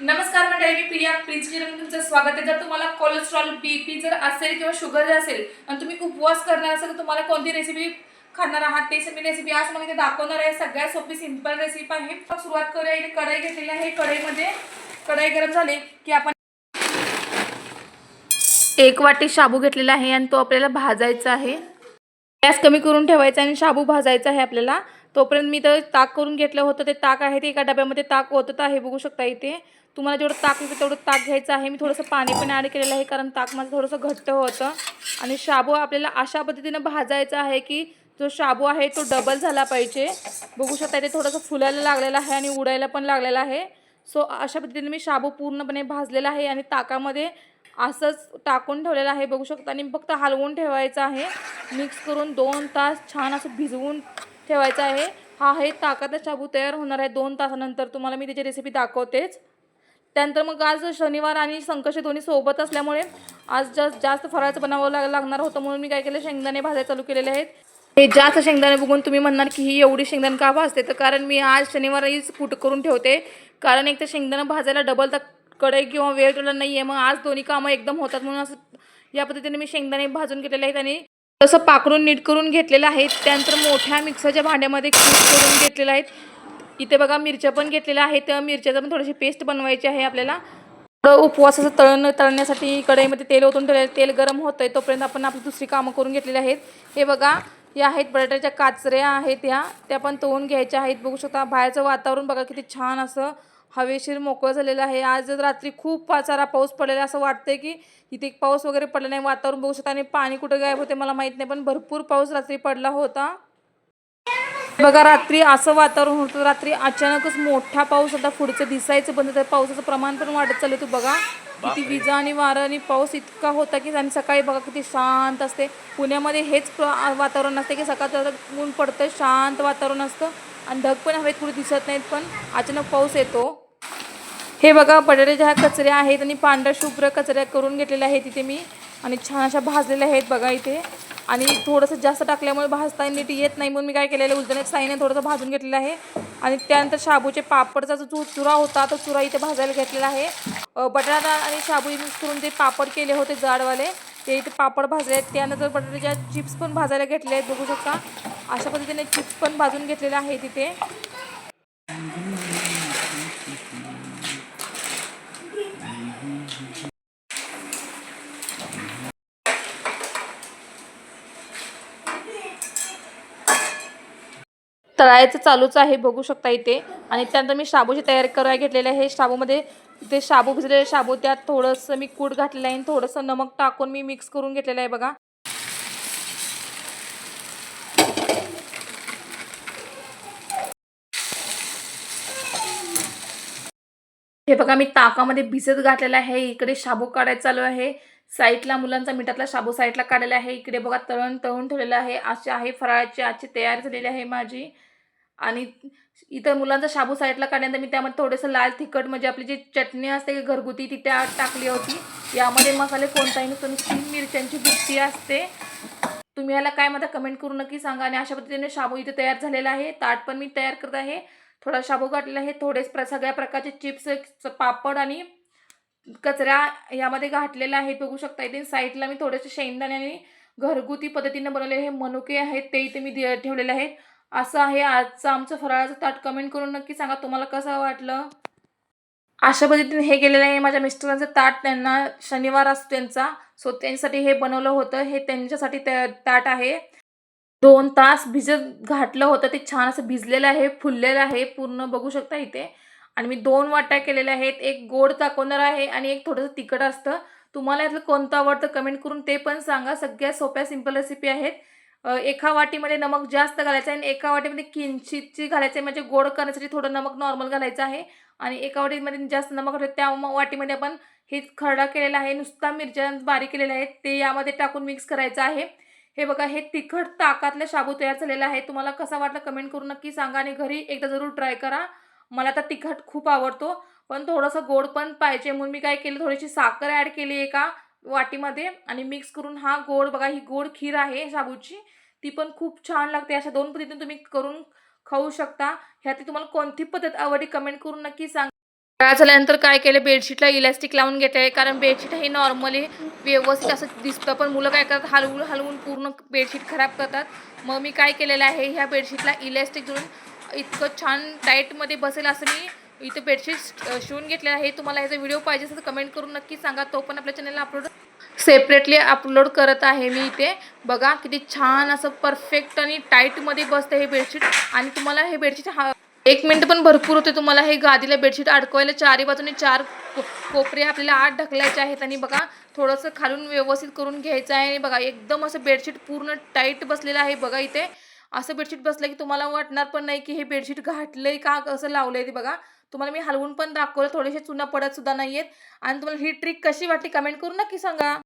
नमस्कार मंडळी मी प्रिया. प्लीज तुमचं स्वागत आहे. जर तुम्हाला कोलेस्ट्रॉल बीपी जर असेल किंवा शुगर जर असेल आणि तुम्ही उपवास करणार असेल तर तुम्हाला कोणती रेसिपी खाणार आहात? ते मी रेसिपी आज मला इथे दाखवणार आहे. सगळ्यात सोपी सिंपल रेसिपी आहे. सुरुवात करूया. इथे कढई घेतलेली आहे. कढईमध्ये कढई गरम झाली की आपण एक वाटी शाबू घेतलेला आहे आणि तो आपल्याला भाजायचा आहे. गॅस कमी करून ठेवायचा आणि शाबू भाजायचा आहे आपल्याला. तोपर्यंत मी तर ताक करून घेतलं होतं. ते ताक आहे ते एका डब्यामध्ये ताक ओतत आहे. बघू शकता इथे. तुम्हाला जेवढं ताक येतं तेवढं ताक घ्यायचं आहे. मी थोडंसं पाणी पण ॲड केलेलं आहे कारण ताक माझं थोडंसं घट्ट होतं. आणि शाबू आपल्याला अशा पद्धतीनं भाजायचा आहे की जो शाबू आहे तो डबल झाला पाहिजे. बघू शकता ते थोडंसं फुलायला लागलेलं आहे आणि उडायला पण लागलेलं आहे. सो अशा पद्धतीने मी शाबू पूर्णपणे भाजलेला आहे आणि ताकामध्ये असंच टाकून ठेवलेलं आहे. बघू शकता आणि फक्त हलवून ठेवायचं आहे. मिक्स करून दोन तास छान असं भिजवून ठेवायचं आहे. हा आहे ताकाचा शाबू तयार होणार आहे दोन तासानंतर. तुम्हाला मी त्याची रेसिपी दाखवतेच. त्यानंतर मग आज शनिवार आणि संकष्टी दोन्ही सोबत असल्यामुळे आज जास्त जास्त फराळाचं बनावं लाग लागणार होतं म्हणून मी काय केलं शेंगदाणे भाजायला चालू केलेले आहेत. हे जास्त शेंगदाणे बघून तुम्ही म्हणणार की ही एवढी शेंगदाणे का भाजते? तर कारण मी आज शनिवारीच कुट करून ठेवते. कारण एक तर शेंगदाणं भाजायला डबल तर कढई किंवा वेळ ठेवला नाही आहे मग आज दोन्ही कामं एकदम होतात म्हणून असं या पद्धतीने मी शेंगदाणे भाजून घेतलेले आहेत आणि तसं पाकडून नीट करून घेतलेलं आहे. त्यानंतर मोठ्या मिक्सरच्या भांड्यामध्ये कूट करून घेतलेलं आहेत. इथे बघा मिरच्या पण घेतलेल्या आहेत. मिरच्याचं पण थोडीशी पेस्ट बनवायची आहे आपल्याला. थोडं उपवासाचं तळण तळण्यासाठी कढईमध्ये तेल ओतून ठेवलेलं तेल गरम होतं आहे तोपर्यंत आपण आपली दुसरी कामं करून घेतलेली आहेत. हे बघा या आहेत बटाट्याच्या काचऱ्या आहेत ह्या त्या पण तळून घ्यायच्या आहेत. बघू शकता बाहेरचं वातावरण बघा किती छान असं हवेशीर मोकळं झालेलं आहे. आज रात्री खूप सारा पाऊस पडलेला असं वाटतंय की इथे पाऊस वगैरे पडला नाही. वातावरण बघू शकता आणि पाणी कुठं गायब होते मला माहीत नाही पण भरपूर पाऊस रात्री पडला होता. बघा रात्री असं वातावरण होतं. रात्री अचानकच मोठा पाऊस होता पुढचं दिसायचं बंद तर पावसाचं प्रमाण पण वाढत चाललं तू बघा किती विजा आणि वारं आणि पाऊस इतका होता की आणि सकाळी बघा किती शांत असते. पुण्यामध्ये हेच वातावरण असते की सकाळचं ऊन पडतं शांत वातावरण असतं. आणि ढग पण हवेत कुठे दिसत नाहीत पण अचानक पाऊस येतो. हे बघा बटाट्याच्या ह्या कचऱ्या आहेत आणि पांढऱ्या शुभ्र कचऱ्या करून घेतलेल्या आहेत इथे मी. आणि छान अशा भाजलेल्या आहेत बघा इथे. आणि थोडंसं जास्त टाकल्यामुळे भाजता नीट येत नाही म्हणून मी काय केलेलं उलटण्यात साईने थोडंसं भाजून घेतलेलं आहे. आणि त्यानंतर शाबूचे पापडचा जो चुरा होता तो चुरा इथे भाजायला घेतलेला आहे. बटाटा आणि शाबू मिक्स करून जे पापड केले होते जाडवाले ते इथे पापड भाजले आहेत. त्यानंतर बटाट्याच्या चिप्स पण भाजायला घेतले आहेत बघू शकता. अशा पद्धतीने चिप्स पण भाजून घेतलेले आहेत तिथे. तळायचं चालूच आहे बघू शकता इथे. आणि त्यानंतर मी शाबूची तयारी करायला घेतलेली आहे. शाबूमध्ये ते शाबू भिजलेले शाबू त्यात थोडंसं मी कूट घातलेलं आहे. आणि थोडंसं नमक टाकून मी मिक्स करून घेतलेलं आहे बघा. हे बघा मी ताकामध्ये भिजत घातलेलं आहे. इकडे शाबू काढायला चालू आहे. साईडला मुलांचा मिठातला शाबू साईडला काढलेला आहे. इकडे बघा तळण तळून ठेवलेलं आहे. असे आहे फराळाची आजची तयार झालेली आहे माझी. आणि इतर मुलांचा शाबू साईडला काढल्यानंतर मी त्यामध्ये थोडंसं लाल तिखट म्हणजे आपली जी चटणी असते घरगुती ती आत टाकली होती. यामध्ये मसाले कोणताही नसतो. तीन मिरच्यांची बुट्टी असते. तुम्ही ह्याला काय मला कमेंट करून नक्की सांगा. आणि अशा पद्धतीने शाबू इथे तयार झालेला आहे. ताट पण मी तयार करत आहे. थोडा शाबू काढलेला आहे. थोडे प्र सगळ्या प्रकारचे चिप्स पापड आणि कचरा यामध्ये घातलेला आहे बघू शकता. इथे साईडला मी थोडेसे शेंगदाण्याने घरगुती पद्धतीने बनवलेले हे मनुके आहेत ते इथे मी ठेवलेले आहेत. असं आहे आजचं आमचं फराळाचं ताट. कमेंट करून नक्की सांगा तुम्हाला कसं वाटलं. अशा पद्धतीने हे गेलेलं आहे माझ्या मिस्टरांचं ताट. त्यांना शनिवार असतो त्यांचा. सो त्यांच्यासाठी हे बनवलं होतं. हे त्यांच्यासाठी त्या- ताट आहे. दोन तास भिजत घातलं होतं. ते छान असं भिजलेलं आहे फुललेलं आहे. पूर्ण बघू शकता इथे. आणि मी दोन वाट्या केलेल्या आहेत. एक गोड दाखवणार आहे आणि एक थोडंसं तिखट असतं. तुम्हाला यातलं कोणतं आवडतं कमेंट करून ते पण सांगा. सगळ्या सोप्या सिंपल रेसिपी आहेत. एका वाटीमध्ये नमक जास्त घालायचं आहे आणि एका वाटीमध्ये किंचितची घालायचं आहे. म्हणजे गोड करण्यासाठी थोडं नमक नॉर्मल घालायचं आहे. आणि एका वाटीमध्ये जास्त नमक घालतो त्या वाटीमध्ये आपण हे खरडा केलेला आहे. नुसता मिरच्या बारीक केलेल्या आहेत. ते यामध्ये टाकून मिक्स करायचं आहे. हे बघा हे तिखट ताकातलं शाबू तयार झालेलं आहे. तुम्हाला कसा वाटलं कमेंट करून नक्की सांगा आणि घरी एकदा जरूर ट्राय करा. मला तर तिखट खूप आवडतो. पण थोडंसं गोड पण पाहिजे. म्हणून मी काय केलं थोडीशी साखर ॲड केली एका वाटीमध्ये आणि मिक्स करून हा गोड बघा ही गोड खीर आहे साबूची ती पण खूप छान लागते. अशा दोन पद्धतीने तुम्ही करून खाऊ शकता. ह्यातली तुम्हाला कोणती पद्धत आवडली कमेंट करून नक्की सांगा. काय झाल्यानंतर काय केलं बेडशीटला इलॅस्टिक लावून घेते आहे कारण बेडशीट हे नॉर्मली व्यवस्थित असं दिसतं पण मुलं काय करतात हलवून हलवून पूर्ण बेडशीट खराब करतात. मग मी काय केलेलं आहे ह्या बेडशीटला इलॅस्टिक जोडून इतकं छान टाईटमध्ये बसेल असं मी इथं बेडशीट शिवून घेतलेलं आहे. तुम्हाला ह्याचा व्हिडिओ पाहिजे असेल तर कमेंट करून नक्की सांगा. तो पण आपल्या चॅनलला अपलोड सेपरेटली अपलोड करत आहे मी इथे. बघा किती छान असं परफेक्ट आणि टाईटमध्ये बसतं हे बेडशीट आणि तुम्हाला हे बेडशीट हा एक मिनटं पण भरपूर होते तुम्हाला. हे गादीला बेडशीट अडकवायला चारही बाजूने चार कोपरे आपल्याला आत ढकलायचे आहेत. आणि बघा थोडंसं खालून व्यवस्थित करून घ्यायचं आहे. आणि बघा एकदम असं बेडशीट पूर्ण टाईट बसलेलं आहे. बघा इथे. असं बेडशीट बसलं की तुम्हाला वाटणार पण नाही की हे बेडशीट घाटलंय का कसं लावलंय ते बघा. तुम्हाला मी हलवून पण दाखवलं थोडेसे चुना पडत सुद्धा आहेत आणि तुम्हाला ही ट्रिक कशी वाटली कमेंट करून नक्की सांगा.